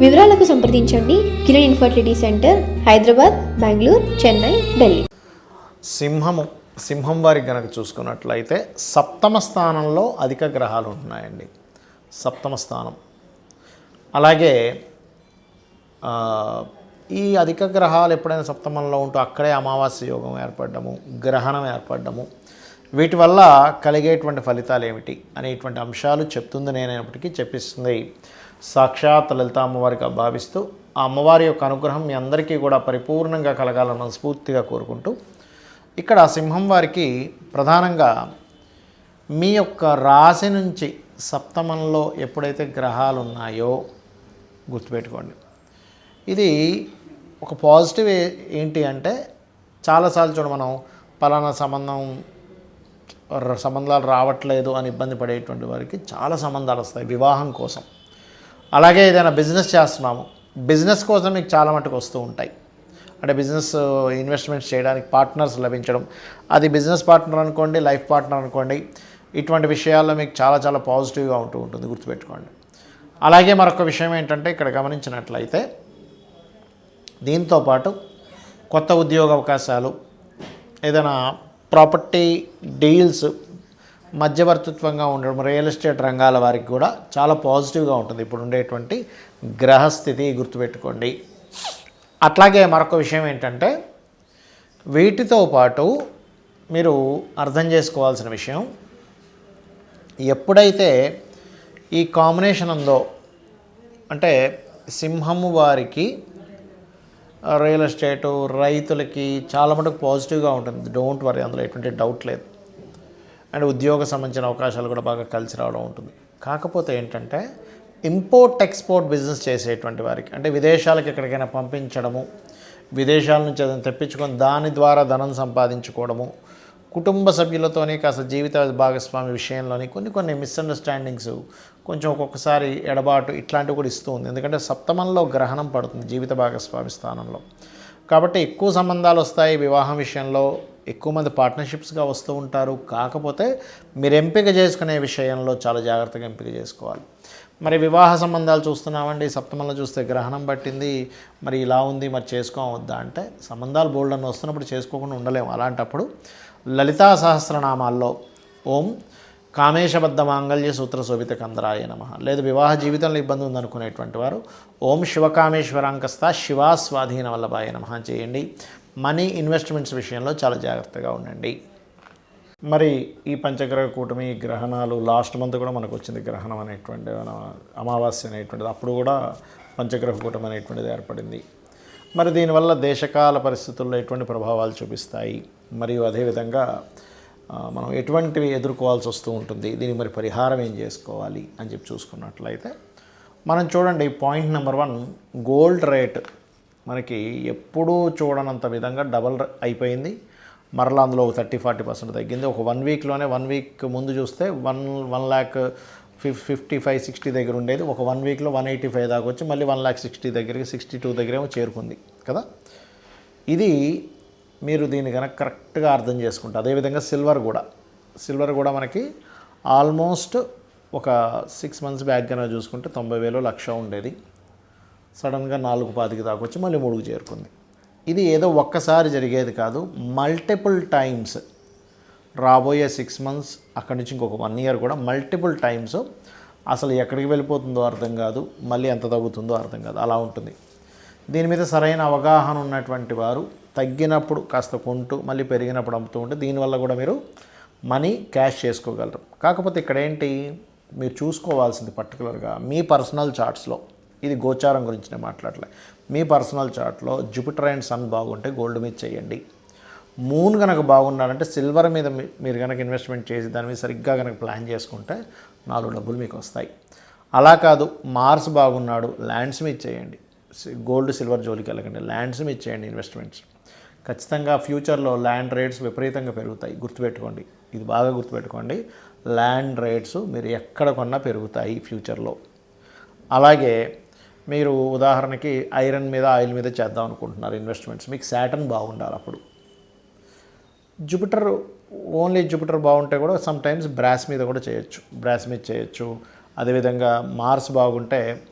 వివరాలకు సంప్రదించండి. Kiran infertility centre Hyderabad Bengaluru Chennai Delhi. సింహము సింహం వారికి కనుక చూసుకున్నట్లయితే సప్తమ స్థానంలో అధిక గ్రహాలు ఉంటున్నాయండి సప్తమ స్థానం. అలాగే ఈ అధిక గ్రహాలు ఎప్పుడైనా సప్తమంలో ఉంటూ అక్కడే అమావాస్య యోగం ఏర్పడము గ్రహణం ఏర్పడము వీటి వల్ల కలిగేటువంటి ఫలితాలు ఏమిటి అనేటువంటి అంశాలు చెప్తుంది నేనైనప్పటికీ చెప్పిస్తుంది. సాక్షాత్ లలిత అమ్మవారిగా భావిస్తూ ఆ అమ్మవారి యొక్క అనుగ్రహం మీ అందరికీ కూడా పరిపూర్ణంగా కలగాలని మనస్ఫూర్తిగా కోరుకుంటూ ఇక్కడ సింహం వారికి ప్రధానంగా మీ యొక్క రాశి నుంచి సప్తమంలో ఎప్పుడైతే గ్రహాలు ఉన్నాయో గుర్తుపెట్టుకోండి. ఇది ఒక పాజిటివ్ ఏంటి అంటే చాలాసార్లు చూడ మనం పలానా సంబంధం సంబంధాలు రావట్లేదు అని ఇబ్బంది పడేటువంటి వారికి చాలా సంబంధాలు వస్తాయి వివాహం కోసం. అలాగే ఏదైనా బిజినెస్ చేస్తున్నాము. బిజినెస్ కోసం మీకు చాలా మటుకు వస్తూ ఉంటాయి. అంటే బిజినెస్ ఇన్వెస్ట్మెంట్స్ చేయడానికి పార్ట్నర్స్ లభించడం. అది బిజినెస్ పార్ట్నర్ అనుకోండి లైఫ్ పార్ట్నర్ అనుకోండి ఇటువంటి విషయాల్లో మీకు చాలా చాలా పాజిటివ్గా ఉంటూ ఉంటుంది గుర్తుపెట్టుకోండి. అలాగే మరొక విషయం ఏంటంటే ఇక్కడ గమనించినట్లయితే దీంతో పాటు కొత్త ఉద్యోగ అవకాశాలు ఏదైనా ప్రాపర్టీ డీల్స్ మధ్యవర్తిత్వంగా ఉండడం రియల్ ఎస్టేట్ రంగాల వారికి కూడా చాలా పాజిటివ్గా ఉంటుంది. ఇప్పుడు ఉండేటువంటి గ్రహస్థితి గుర్తుపెట్టుకోండి. అట్లాగే మరొక విషయం ఏంటంటే వీటితో పాటు మీరు అర్థం చేసుకోవాల్సిన విషయం ఎప్పుడైతే ఈ కాంబినేషన్ ఉందో అంటే సింహము వారికి రియల్ ఎస్టేటు రైతులకి చాలా మటుకు పాజిటివ్గా ఉంటుంది. డోంట్ వరీ అందులో ఎటువంటి డౌట్ లేదు. అండ్ ఉద్యోగ సంబంధించిన అవకాశాలు కూడా బాగా కలిసి రావడం ఉంటుంది. కాకపోతే ఏంటంటే ఇంపోర్ట్ ఎక్స్పోర్ట్ బిజినెస్ చేసేటువంటి వారికి అంటే విదేశాలకు ఎక్కడికైనా పంపించడము విదేశాల నుంచి అదని తెప్పించుకొని దాని ద్వారా ధనం సంపాదించుకోవడము కుటుంబ సభ్యులతోనే కాస్త జీవిత భాగస్వామి విషయంలోని కొన్ని కొన్ని మిస్అండర్స్టాండింగ్స్ కొంచెం ఒక్కొక్కసారి ఎడబాటు ఇట్లాంటివి కూడా ఇస్తూ ఉంది. ఎందుకంటే సప్తమంలో గ్రహణం పడుతుంది జీవిత భాగస్వామి స్థానంలో. కాబట్టి ఎక్కువ సంబంధాలు వస్తాయి వివాహం విషయంలో ఎక్కువ మంది పార్ట్నర్షిప్స్గా వస్తూ ఉంటారు. కాకపోతే మీరు ఎంపిక చేసుకునే విషయంలో చాలా జాగ్రత్తగా ఎంపిక చేసుకోవాలి. మరి వివాహ సంబంధాలు చూస్తున్నామండి. సప్తమంలో చూస్తే గ్రహణం పట్టింది. మరి ఇలా ఉంది మరి చేసుకోవద్దా అంటే సంబంధాలు బోల్డ్ అని వస్తున్నప్పుడు చేసుకోకుండా ఉండలేము. అలాంటప్పుడు లలితా సహస్రనామాల్లో ఓం కామేశబద్ధ మాంగళ్య సూత్ర శోభిత కందరాయ నమ. లేదు వివాహ జీవితంలో ఇబ్బంది ఉందనుకునేటువంటి వారు ఓం శివకామేశ్వరాంకస్త శివా స్వాధీన వల్లభాయ నమ చేయండి. మనీ ఇన్వెస్ట్మెంట్స్ విషయంలో చాలా జాగ్రత్తగా ఉండండి. మరి ఈ పంచగ్రహ కూటమి గ్రహణాలు లాస్ట్ మంత్ కూడా మనకు వచ్చింది గ్రహణం అనేటువంటి మన అమావాస్య అనేటువంటిది. అప్పుడు కూడా పంచగ్రహ కూటమి అనేటువంటిది ఏర్పడింది. మరి దీనివల్ల దేశకాల పరిస్థితుల్లో ఎటువంటి ప్రభావాలు చూపిస్తాయి? మరియు అదేవిధంగా మనం ఎటువంటివి ఎదుర్కోవాల్సి వస్తూ ఉంటుంది? దీనికి మరి పరిహారం ఏం చేసుకోవాలి? అని చెప్పి చూసుకున్నట్లయితే మనం చూడండి point number one gold rate మనకి ఎప్పుడూ చూడనంత విధంగా డబల్ అయిపోయింది. మరలా అందులో ఒక థర్టీ ఫార్టీ పర్సెంట్ తగ్గింది. ఒక వన్ వీక్లోనే వన్ వీక్ ముందు చూస్తే వన్ వన్ ల్యాక్ ఫిఫ్ ఫిఫ్టీ ఫైవ్ సిక్స్టీ దగ్గర ఉండేది. ఒక వన్ వీక్లో వన్ ఎయిటీ ఫైవ్ దాకా వచ్చి మళ్ళీ వన్ ల్యాక్ సిక్స్టీ దగ్గరికి సిక్స్టీ టూ దగ్గరేమో చేరుకుంది కదా? ఇది మీరు దీన్ని కనుక కరెక్ట్గా అర్థం చేసుకుంటే అదేవిధంగా సిల్వర్ కూడా. సిల్వర్ కూడా మనకి ఆల్మోస్ట్ ఒక సిక్స్ మంత్స్ బ్యాక్ కనుక చూసుకుంటే తొంభై వేలు లక్ష ఉండేది. సడన్గా నాలుగు పాతికి దాకా వచ్చి మళ్ళీ మూడుకు చేరుకుంది. ఇది ఏదో ఒక్కసారి జరిగేది కాదు. మల్టిపుల్ టైమ్స్ రాబోయే సిక్స్ మంత్స్ అక్కడి నుంచి ఇంకొక వన్ ఇయర్ కూడా మల్టిపుల్ టైమ్స్ అసలు ఎక్కడికి వెళ్ళిపోతుందో అర్థం కాదు. మళ్ళీ ఎంత తగ్గుతుందో అర్థం కాదు. అలా ఉంటుంది. దీని మీద సరైన అవగాహన ఉన్నటువంటి వారు తగ్గినప్పుడు కాస్త కొంటూ మళ్ళీ పెరిగినప్పుడు అమ్ముతూ ఉంటే దీనివల్ల కూడా మీరు మనీ క్యాష్ చేసుకోగలరు. కాకపోతే ఇక్కడ ఏంటి మీరు చూసుకోవాల్సింది పర్టికులర్గా మీ పర్సనల్ చార్ట్స్లో ఇది గోచారం గురించి నేను మాట్లాడలే. మీ పర్సనల్ చార్ట్లో జూపిటర్ అండ్ సన్ బాగుంటే గోల్డ్ మీద చేయండి. మూన్ కనుక బాగున్నారంటే సిల్వర్ మీద మీరు కనుక ఇన్వెస్ట్మెంట్ చేసి దాని మీద సరిగ్గా కనుక ప్లాన్ చేసుకుంటే నాలుగు డబ్బులు మీకు వస్తాయి. అలా కాదు మార్స్ బాగున్నాడు ల్యాండ్స్ మీద చేయండి. గోల్డ్ సిల్వర్ జోలికి వెళ్ళకండి ల్యాండ్స్ మీద చేయండి ఇన్వెస్ట్మెంట్స్. ఖచ్చితంగా ఫ్యూచర్లో ల్యాండ్ రేట్స్ విపరీతంగా పెరుగుతాయి. గుర్తుపెట్టుకోండి. ఇది బాగా గుర్తుపెట్టుకోండి. ల్యాండ్ రేట్స్ మీరు ఎక్కడ కొన్నా పెరుగుతాయి ఫ్యూచర్లో. అలాగే మీరు ఉదాహరణకి ఐరన్ మీద ఆయిల్ మీద చేద్దాం అనుకుంటున్నారు ఇన్వెస్ట్మెంట్స్. మీకు శాటన్ బాగుండాలి అప్పుడు. జూపిటర్ ఓన్లీ జూపిటర్ బాగుంటే కూడా సమ్ టైమ్స్ బ్రాస్ మీద కూడా చేయొచ్చు. బ్రాస్ మీద చేయొచ్చు. అదేవిధంగా మార్స్ బాగుంటే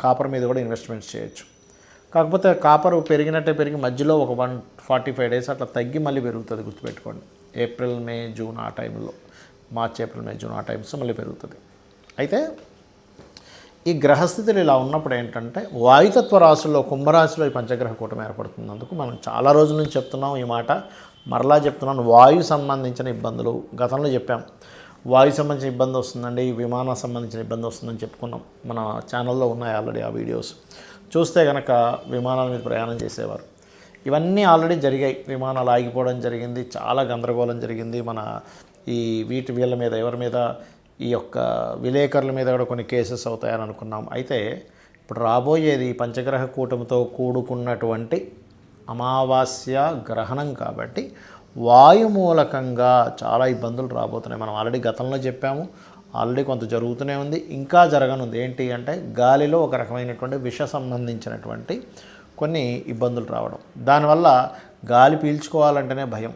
కాపర్ మీద కూడా ఇన్వెస్ట్మెంట్స్ చేయొచ్చు. కాకపోతే కాపర్ పెరిగినట్టే పెరిగి మధ్యలో ఒక వన్ ఫార్టీ ఫైవ్ డేస్ అట్లా తగ్గి మళ్ళీ పెరుగుతుంది గుర్తుపెట్టుకోండి. ఏప్రిల్ మే జూన్ ఆ టైంలో మార్చ్ ఏప్రిల్ మే జూన్ ఆ టైమ్స్ మళ్ళీ పెరుగుతుంది. అయితే ఈ గ్రహస్థితులు ఇలా ఉన్నప్పుడు ఏంటంటే వాయుతత్వ రాశుల్లో కుంభరాశిలో ఈ పంచగ్రహ కూటమి ఏర్పడుతున్నందుకు మనం చాలా రోజుల నుంచి చెప్తున్నాం ఈ మాట. మరలా చెప్తున్నాను వాయు సంబంధించిన ఇబ్బందులు గతంలో చెప్పాం. వాయు సంబంధించిన ఇబ్బంది వస్తుందండి విమానం సంబంధించిన ఇబ్బంది వస్తుందని చెప్పుకున్నాం. మన ఛానల్లో ఉన్నాయి ఆల్రెడీ ఆ వీడియోస్. చూస్తే కనుక విమానాల మీద ప్రయాణం చేసేవారు. ఇవన్నీ ఆల్రెడీ జరిగాయి. విమానాలు ఆగిపోవడం జరిగింది. చాలా గందరగోళం జరిగింది. మన ఈ వీటి వీళ్ళ మీద ఎవరి మీద ఈ యొక్క విలేకరుల మీద కూడా కొన్ని కేసెస్ అవుతాయని అనుకున్నాం. అయితే ఇప్పుడు రాబోయేది పంచగ్రహ కూటమితో కూడుకున్నటువంటి అమావాస్య గ్రహణం కాబట్టి వాయు మూలకంగా చాలా ఇబ్బందులు రాబోతున్నాయి. మనం ఆల్రెడీ గతంలో చెప్పాము. ఆల్రెడీ కొంత జరుగుతూనే ఉంది. ఇంకా జరగనుంది. ఏంటి అంటే గాలిలో ఒక రకమైనటువంటి విష సంబంధించినటువంటి కొన్ని ఇబ్బందులు రావడం. దానివల్ల గాలి పీల్చుకోవాలంటేనే భయం.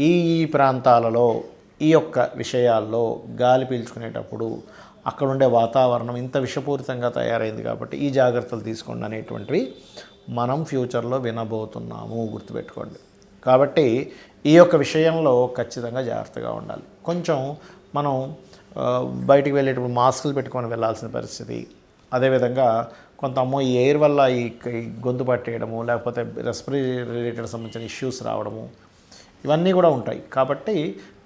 ఈ ఈ ప్రాంతాలలో ఈ యొక్క విషయాల్లో గాలి పీల్చుకునేటప్పుడు అక్కడ ఉండే వాతావరణం ఇంత విషపూరితంగా తయారైంది కాబట్టి ఈ జాగ్రత్తలు తీసుకోండి అనేటువంటివి మనం ఫ్యూచర్లో వినబోతున్నాము. గుర్తుపెట్టుకోండి. కాబట్టి ఈ యొక్క విషయంలో ఖచ్చితంగా జాగ్రత్తగా ఉండాలి. కొంచెం మనం బయటికి వెళ్ళేటప్పుడు మాస్కులు పెట్టుకొని వెళ్ళాల్సిన పరిస్థితి. అదేవిధంగా కొంత అమ్మో ఈ ఎయిర్ వల్ల ఈ గొంతు పట్టేయడము లేకపోతే రెస్పిరీ రిలేటెడ్ సంబంధించిన ఇష్యూస్ రావడము ఇవన్నీ కూడా ఉంటాయి. కాబట్టి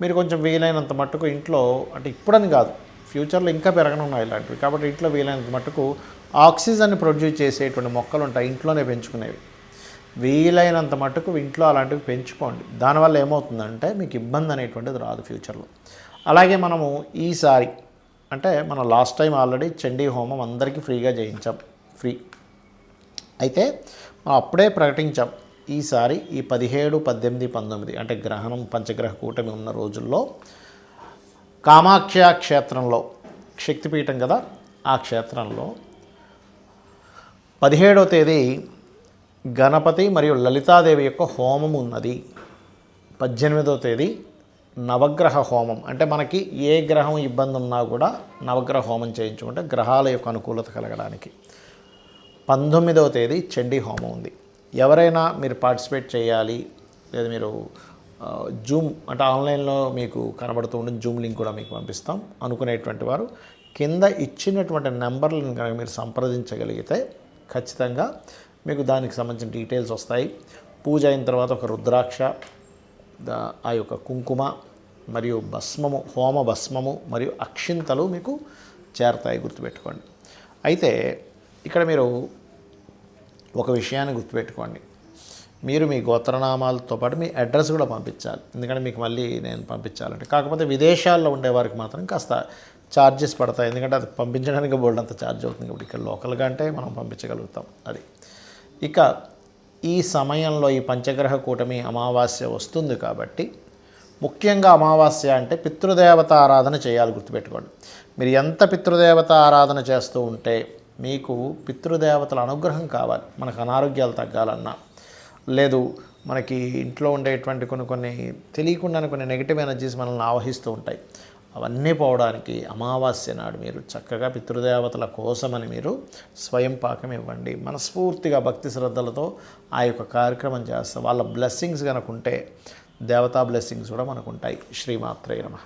మీరు కొంచెం వీలైనంత మట్టుకు ఇంట్లో అంటే ఇప్పుడని కాదు ఫ్యూచర్లో ఇంకా పెరగనున్నాయి ఇలాంటివి. కాబట్టి ఇంట్లో వీలైనంత మట్టుకు ఆక్సిజన్ ప్రొడ్యూస్ చేసేటువంటి మొక్కలు ఉంటాయి ఇంట్లోనే పెంచుకునేవి. వీలైనంత మట్టుకు ఇంట్లో అలాంటివి పెంచుకోండి. దానివల్ల ఏమవుతుందంటే మీకు ఇబ్బంది అనేటువంటిది రాదు ఫ్యూచర్లో అలాగే మనము ఈసారి అంటే మనం లాస్ట్ టైం ఆల్రెడీ చండీ హోమం అందరికీ ఫ్రీగా చేయించాం ఫ్రీ. అయితే మనం అప్పుడే ప్రకటించాం ఈసారి ఈ పదిహేడు పద్దెనిమిది పంతొమ్మిది అంటే గ్రహణం పంచగ్రహ కూటమి ఉన్న రోజుల్లో కామాఖ్య క్షేత్రంలో శక్తిపీఠం కదా ఆ క్షేత్రంలో పదిహేడవ తేదీ గణపతి మరియు లలితాదేవి యొక్క హోమం ఉన్నది. పద్దెనిమిదవ తేదీ నవగ్రహ హోమం. అంటే మనకి ఏ గ్రహం ఇబ్బంది ఉన్నా కూడా నవగ్రహ హోమం చేయించుకుంటే గ్రహాల యొక్క అనుకూలత కలగడానికి. పంతొమ్మిదవ తేదీ చండీ హోమం ఉంది. ఎవరైనా మీరు పార్టిసిపేట్ చేయాలి లేదా మీరు జూమ్ అంటే ఆన్లైన్లో మీకు కనబడుతూ ఉండే జూమ్ లింక్ కూడా మీకు పంపిస్తాం. అనుకునేటువంటి వారు కింద ఇచ్చినటువంటి నెంబర్లను కనుక మీరు సంప్రదించగలిగితే ఖచ్చితంగా మీకు దానికి సంబంధించిన డీటెయిల్స్ వస్తాయి. పూజ అయిన తర్వాత ఒక రుద్రాక్ష ఆ యొక్క కుంకుమ మరియు భస్మము హోమ భస్మము మరియు అక్షింతలు మీకు చేరతాయి గుర్తుపెట్టుకోండి. అయితే ఇక్కడ మీరు ఒక విషయాన్ని గుర్తుపెట్టుకోండి. మీరు మీ గోత్రనామాలతో పాటు మీ అడ్రస్ కూడా పంపించాలి. ఎందుకంటే మీకు మళ్ళీ నేను పంపించాలంటే. కాకపోతే విదేశాల్లో ఉండేవారికి మాత్రం కాస్త ఛార్జెస్ పడతాయి. ఎందుకంటే అది పంపించడానికి బోల్డ్ అంత ఛార్జ్ అవుతుంది. కాబట్టి ఇక్కడ లోకల్గా అంటే మనం పంపించగలుగుతాం. అది. ఇక ఈ సమయంలో ఈ పంచగ్రహ కూటమి అమావాస్య వస్తుంది కాబట్టి ముఖ్యంగా అమావాస్య అంటే పితృదేవత ఆరాధన చేయాలి గుర్తుపెట్టుకోండి. మీరు ఎంత పితృదేవత ఆరాధన చేస్తూ ఉంటే మీకు పితృదేవతల అనుగ్రహం కావాలి. మనకు అనారోగ్యాలు తగ్గాలన్నా లేదు మనకి ఇంట్లో ఉండేటువంటి కొన్ని కొన్ని తెలియకుండానే కొన్ని నెగిటివ్ ఎనర్జీస్ మనల్ని ఆవహిస్తూ ఉంటాయి. అవన్నీ పోవడానికి అమావాస్య నాడు మీరు చక్కగా పితృదేవతల కోసమని మీరు స్వయం పాకం ఇవ్వండి. మనస్ఫూర్తిగా భక్తి శ్రద్ధలతో ఆ యొక్క కార్యక్రమం చేస్తే. వాళ్ళ బ్లెస్సింగ్స్ కనుక ఉంటే దేవతా బ్లెస్సింగ్స్ కూడా మనకు ఉంటాయి శ్రీమాత్రే నమ.